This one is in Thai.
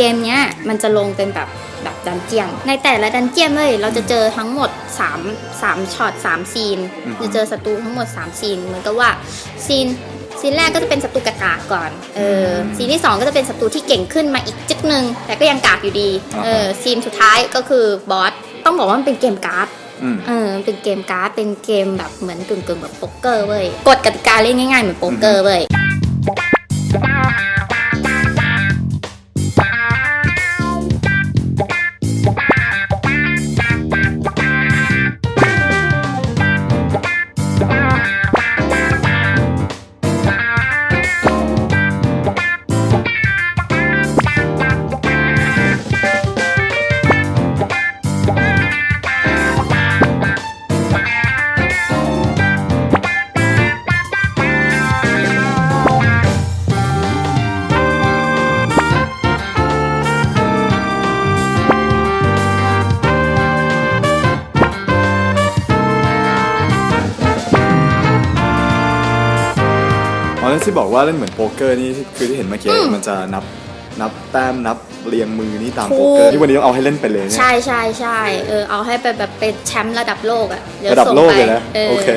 เกมเนี้ยมันจะลงเป็นแบบแบบดันเจียน ในแต่ละดันเจียนเลยเราจะเจอทั้งหมด3 3ช็อต3ซีนอืมจะเจอศัตรูทั้งหมด3ซีนเหมือนกับว่าซีนซีนแรกก็จะเป็นศัตรูกากาก่อนเอออ ซีนที่ 2 ก็จะเป็นศัตรูที่เก่งขึ้นมาอีกจึกหนึ่งแต่ก็ยังกากอยู่ดี เออ ซีนสุดท้ายก็คือบอส ต้องบอกว่ามันเป็นเกมการ์ดอืมเออมันเป็นเกมการ์ด เป็นเกมแบบเหมือนกึ่งๆแบบโป๊กเกอร์เว้ย กฎกติกาเล่นง่ายๆเหมือนโป๊กเกอร์เว้ย อ๋อแล้วที่บอกว่าเล่นเหมือนโป๊กเกอร์นี่คือที่เห็นเมื่อกี้มันจะนับนับแต้มนับเรียงมือนี่ตามถูกโป๊กเกอร์ที่วันนี้ต้องเอาให้เล่นไปเลยเนี่ยใช่ใช่ใช่เออเอาให้ไปแบบเป็นแชมป์ระดับโลกอะเดี๋ยวระดับส่งโลกไปเลยนะเออโอเค